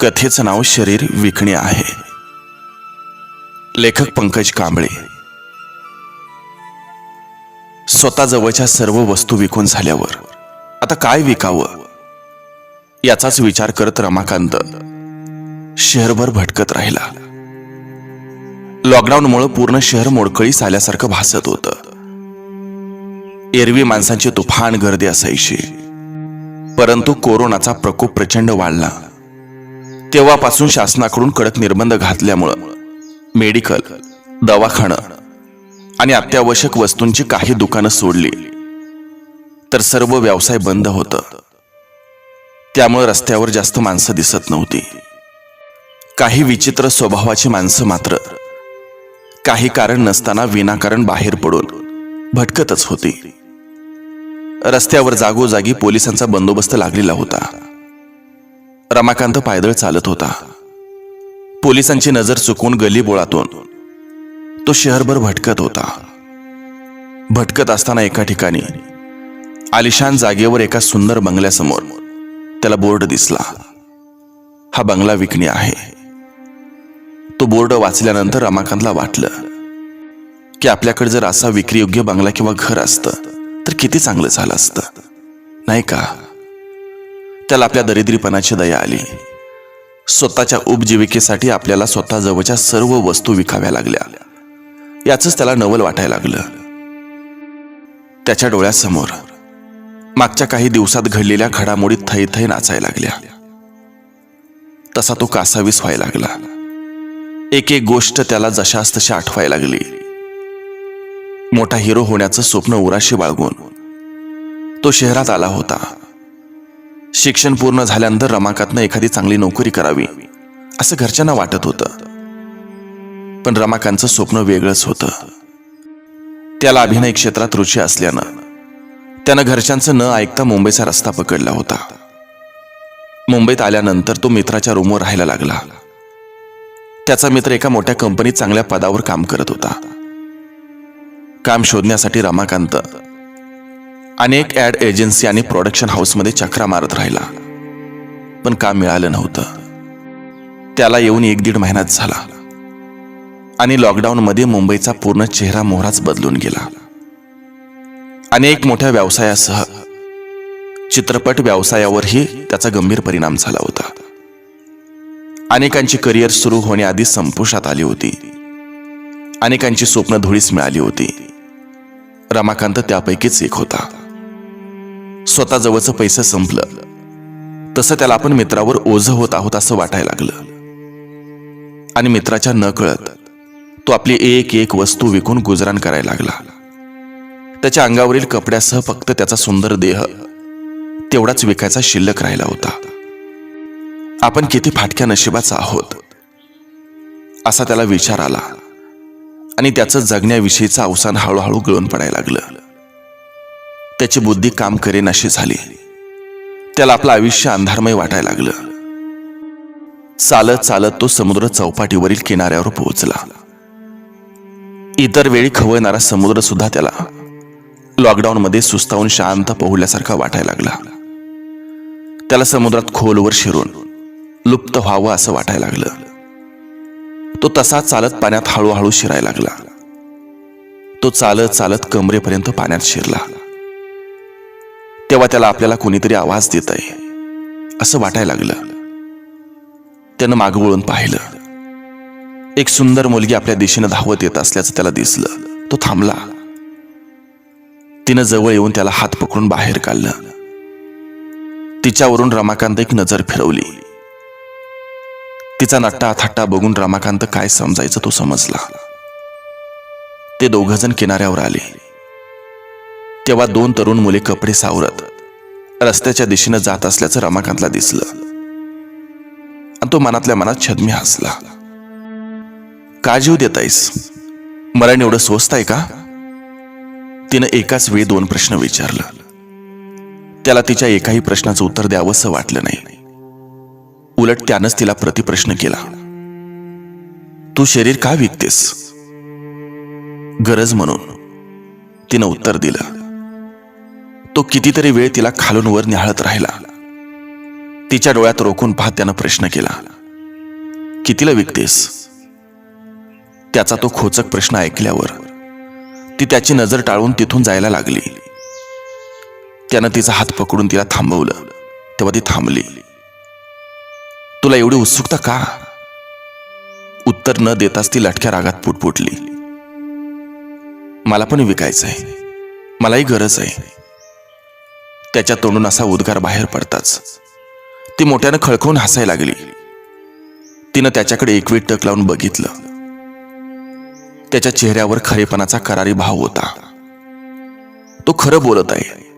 कथेचं नाव शरीर विकणे आहे. लेखक पंकज कांबळे. स्वतः जवळच्या सर्व वस्तू विकून झाल्यावर आता काय विकावं? याचाच विचार करत रमाकांत शहरभर भटकत राहिला. लॉकडाऊनमुळे पूर्ण शहर मोडकळीस आल्यासारखं भासत होतं. एरवी माणसांची तुफान गर्दी असायची. परंतु कोरोनाचा प्रकोप प्रचंड वाढला. तेव्हापासून शासनाकडून कडक निर्बंध घातल्यामुळं मेडिकल दवाखानं आणि अत्यावश्यक वस्तूंची काही दुकानं सोडली. तर सर्व व्यवसाय बंद होतं. त्यामुळे रस्त्यावर जास्त माणसं दिसत नव्हती. काही विचित्र स्वभावाची माणसं मात्र काही कारण नसताना विनाकारण बाहेर पडून भटकतच होती. रस्त्यावर जागोजागी पोलिसांचा बंदोबस्त लागलेला होता. रमाकांत पायदळ चालत होता. पोलिसांची नजर चुकवून गलीबोळातून तो शहरभर भटकत होता. भटकत असताना एका ठिकाणी आलिशान जागेवर एका सुंदर बंगल्यासमोर त्याला बोर्ड दिसला. हा बंगला विकणे आहे. तो बोर्ड वाचल्यानंतर रमाकांतला वाटलं की आपल्याकडे जर असा विक्रीयोग्य बंगला किंवा घर असतं तर किती चांगलं झालं असतं. नाही का? त्याला आपल्या दरिद्रीपणाची दया आली. स्वतःच्या उपजीविकेसाठी आपल्याला स्वतः जवळच्या सर्व वस्तू विकाव्या लागल्या. याच त्याला नवल वाटायला लागलं. त्याच्या डोळ्यासमोर मागच्या काही दिवसात घडलेल्या घडामोडी थै थै नाचायला लागल्या. तसा तो कासावीस व्हायला लागला. एक एक गोष्ट त्याला जशास तशी आठवायला लागली. मोठा हिरो होण्याचं स्वप्न उराशी बाळगून तो शहरात आला होता. शिक्षण पूर्ण झाल्यानंतर रमाकांतनं एखादी चांगली नोकरी करावी असं घरच्यांना वाटत होतं. पण रमाकांतचं स्वप्न वेगळंच होतं. त्याला अभिनय क्षेत्रात रुची असल्यानं त्यानं घरच्यांचं न ऐकता मुंबईचा रस्ता पकडला होता. मुंबईत आल्यानंतर तो मित्राच्या रूमवर राहायला लागला. त्याचा मित्र एका मोठ्या कंपनीत चांगल्या पदावर काम करत होता. काम शोधण्यासाठी रमाकांत अनेक ऍड एजन्सी आणि प्रोडक्शन हाऊसमध्ये चक्रा मारत राहिला. पण काम मिळालं नव्हतं. त्याला येऊन एक दीड महिन्यात झाला. आणि लॉकडाऊनमध्ये मुंबईचा पूर्ण चेहरा मोहराच बदलून गेला. अनेक मोठ्या व्यवसायासह चित्रपट व्यवसायावरही त्याचा गंभीर परिणाम झाला होता. अनेकांची करिअर सुरू होण्याआधी संपुष्टात आली होती. अनेकांची स्वप्न धुळीस मिळाली होती. रमाकांत त्यापैकीच एक होता. स्वतःजवळचं पैसे संपलं. तसं त्याला आपण मित्रावर ओझ होत आहोत असं वाटायला लागलं. आणि मित्राच्या न कळत तो आपली एक एक वस्तू विकून गुजराण करायला लागला. त्याच्या अंगावरील कपड्यासह फक्त त्याचा सुंदर देह तेवढाच विकायचा शिल्लक राहिला होता. आपण किती फाटक्या नशिबाचा आहोत? असा त्याला विचार आला. आणि त्याचं जगण्याविषयीचं अवसान हळूहळू गळून पडायला लागलं. त्याची बुद्धी काम करेनाशी झाली. त्याला आपलं आयुष्य अंधारमय वाटायला लागलं. चालत चालत तो समुद्र चौपाटीवरील किनाऱ्यावर पोहोचला. इतर वेळी खवळणारा समुद्र सुद्धा त्याला लॉकडाऊनमध्ये सुस्तावून शांत पोहल्यासारखा वाटायला लागला. त्याला समुद्रात खोलवर शिरून लुप्त व्हावं असं वाटायला लागलं. तो तसा चालत पाण्यात हळूहळू शिरायला लागला. तो चालत चालत कमरेपर्यंत पाण्यात शिरला. तेव्हा त्याला आपल्याला कोणीतरी आवाज देत आहे असं वाटायला लागलं. त्यानं मागं वळून पाहिलं. एक सुंदर मुलगी आपल्या दिशेनं धावत येत असल्याचं त्याला दिसलं. तो थांबला. तिनं जवळ येऊन त्याला हात पकडून बाहेर काढलं. तिच्यावरून रमाकांत एक नजर फिरवली. तिचा नट्टा थट्टा बघून रमाकांत काय समजायचं तो समजला. ते दोघजण किनाऱ्यावर आले. तेव्हा दोन तरुण मुले कपडे सावरत रस्त्याच्या दिशेनं जात असल्याचं रमाकांतला दिसलं. आणि तो मनातल्या मनात छदमी हसला. का जीव देतायस? मरण एवढं स्वस्त आहे का? तिनं एकाच वेळी दोन प्रश्न विचारलं. त्याला तिच्या एकाही प्रश्नाचं उत्तर द्यावंसं वाटलं नाही. उलट त्यानंच तिला प्रतिप्रश्न केला. तू शरीर का विकतेस? गरज म्हणून. तिनं उत्तर दिलं. तो कितीतरी वेळ तिला खालून वर निहाळत राहिला. तिच्या डोळ्यात रोखून पाहत त्यानं प्रश्न केला कितीला विकतेस? त्याचा तो खोचक प्रश्न ऐकल्यावर ती त्याची नजर टाळून तिथून जायला लागली. त्यानं तिचा हात पकडून तिला थांबवलं तेव्हा ती थांबली. तुला एवढी उत्सुकता का? उत्तर न देताच ती लटक्या रागात पुटपुटली. मला पण विकायचं आहे मलाही गरज आहे. त्याच्या तोंडून असा उद्गार बाहेर पडताच. ती मोठ्यानं खळखळून हसायला लागली. तिनं त्याच्याकडे एकवीट टक लावून बघितलं. त्याच्या चेहऱ्यावर खरेपणाचा करारी भाव होता. तो खरं बोलत आहे.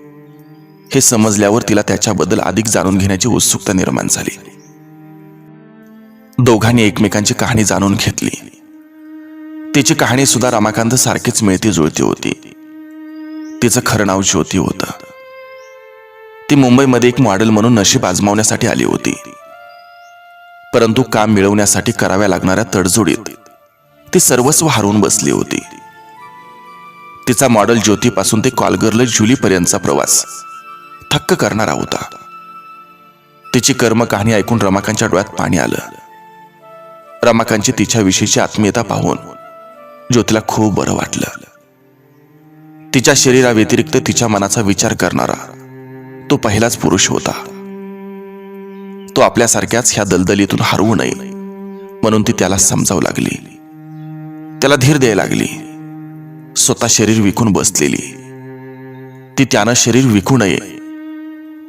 हे समजल्यावर तिला त्याच्याबद्दल अधिक जाणून घेण्याची उत्सुकता निर्माण झाली. दोघांनी एकमेकांची कहाणी जाणून घेतली. तिची कहाणी सुद्धा रमाकांत सारखीच मिळती जुळती होती. तिचं खरं नाव ज्योती होतं. ती मुंबईमध्ये एक मॉडेल म्हणून नशीब आजमावण्यासाठी आली होती. परंतु काम मिळवण्यासाठी कराव्या लागणाऱ्या तडजोडीत ती सर्वस्व हरवून बसली होती. तिचा मॉडेल ज्योतीपासून ते कॉलगर्ल जुलीपर्यंतचा प्रवास थक्क करणारा होता. तिची कर्म कहाणी ऐकून रमाकांच्या डोळ्यात पाणी आलं. रमाकांची तिच्याविषयीची आत्मीयता पाहून ज्योतीला खूप बरं वाटलं. तिच्या शरीराव्यतिरिक्त तिच्या मनाचा विचार करणारा तो पहिलाच पुरुष होता. तो आपल्यासारख्याच ह्या दलदलीतून हरवू नये म्हणून ती त्याला समजावू लागली. त्याला धीर द्यायला लागली. स्वतः शरीर विकून बसलेली. ती त्यानं शरीर विकू नये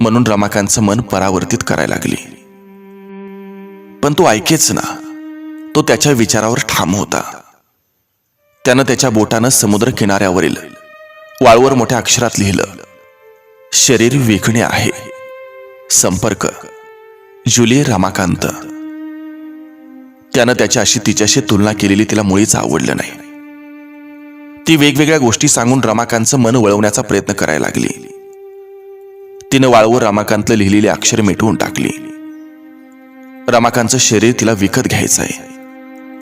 म्हणून रमाकांतचं मन परावर्तित करायला लागली. पण तो ऐकेच ना तो त्याच्या विचारावर ठाम होता. त्यानं त्याच्या बोटानं समुद्र किनाऱ्यावरील वाळूवर मोठ्या अक्षरात लिहिलं शरीर विकणे आहे. संपर्क. जुलिये रमाकांत. त्यानं त्याच्या अशी तिच्याशी तुलना केलेली तिला मुळीच आवडलं नाही. ती वेगवेगळ्या गोष्टी सांगून रमाकांतचं मन वळवण्याचा प्रयत्न करायला लागली. तिनं वाळूवर रमाकांतलं लिहिलेली अक्षर मिटवून टाकली. रमाकांतचं शरीर तिला विकत घ्यायचं आहे.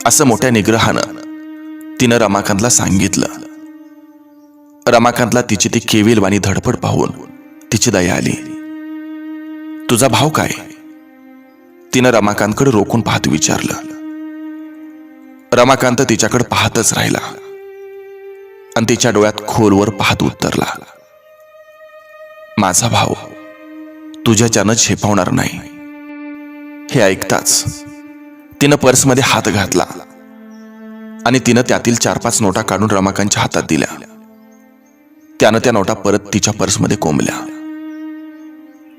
असं मोठ्या निग्रहानं तिनं रमाकांतला सांगितलं. रमाकांतला तिची ती केविलवाणी धडपड पाहून तिची दया आली. तुझा भाव काय? तिनं रमाकांतकडे रोखून पाहत विचारलं. रमाकांत तिच्याकडे पाहतच राहिला. आणि तिच्या डोळ्यात खोलवर पाहत उत्तरला. माझा भाव तुझ्याच्यानं झेपावणार नाही. हे ऐकताच तिनं पर्समध्ये हात घातला. आणि तिनं त्यातील चार पाच नोटा काढून रमाकांतच्या हातात दिल्या. त्यानं त्या नोटा परत तिच्या पर्समध्ये कोंबल्या.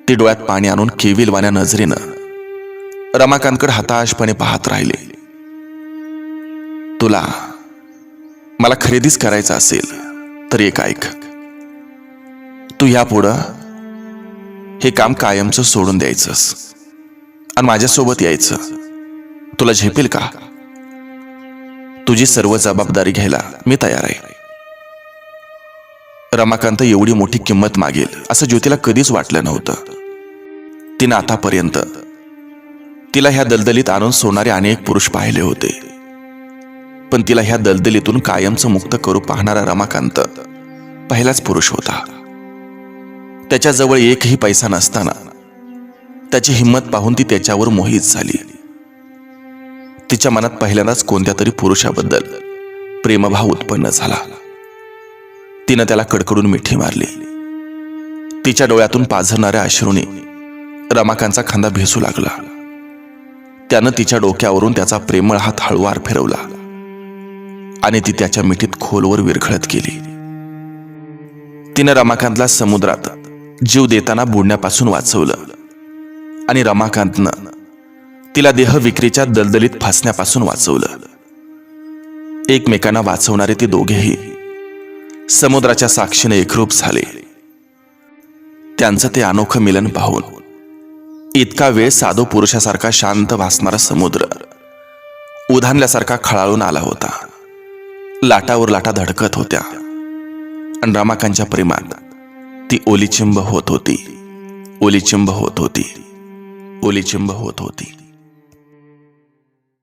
ती डोळ्यात पाणी आणून केविलवाण्या नजरेनं रमाकांतकडे हताशपणे पाहत राहिले. तुला मला खरेदीच करायचं असेल तर एक ऐक. तू यापुढं हे काम कायमचं सोडून द्यायचंस आणि माझ्यासोबत यायचं. तुला झेपेल का? तुझी सर्व जबाबदारी घ्यायला मी तयार आहे. रमाकांत एवढी मोठी किंमत मागेल असं ज्योतीला कधीच वाटलं नव्हतं. तिनं आतापर्यंत तिला ह्या दलदलीत आणून सोनारे अनेक पुरुष पाहिले होते. पण तिला ह्या दलदलीतून कायमचं मुक्त करू पाहणारा रमाकांत पहिलाच पुरुष होता. त्याच्याजवळ एकही पैसा नसताना त्याची हिंमत पाहून ती त्याच्यावर मोहित झाली. तिच्या मनात पहिल्यांदाच कोणत्या तरी पुरुषाबद्दल प्रेमभाव उत्पन्न झाला. तिनं त्याला कडकडून मिठी मारली. तिच्या डोळ्यातून पाझरणाऱ्या अश्रूने रमाकांचा खांदा भेसू लागला. त्यानं तिच्या डोक्यावरून त्याचा प्रेमळ हात हळूवार फिरवला आणि ती त्याच्या मिठीत खोलवर विरघळत गेली. तिनं रमाकांतला समुद्रात जीव देताना बुडण्यापासून वाचवलं आणि रमाकांतनं तिला देह विक्रीच्या दलदलीत फासण्यापासून वाचवलं. एकमेकांना वाचवणारे ते दोघेही समुद्राच्या साक्षीने एकरूप झाले. त्यांचं ते अनोखं मिलन पाहून इतका वेळ साधू पुरुषासारखा शांत भासणारा समुद्र उधानल्यासारखा खळाळून आला होता. लाटावर लाटा धडकत होत्या. आणि रमाकांच्या प्रेमात ती ओलीचिंब होत होती. ओलीचिंब होत होती. ओलीचिंब होत होती.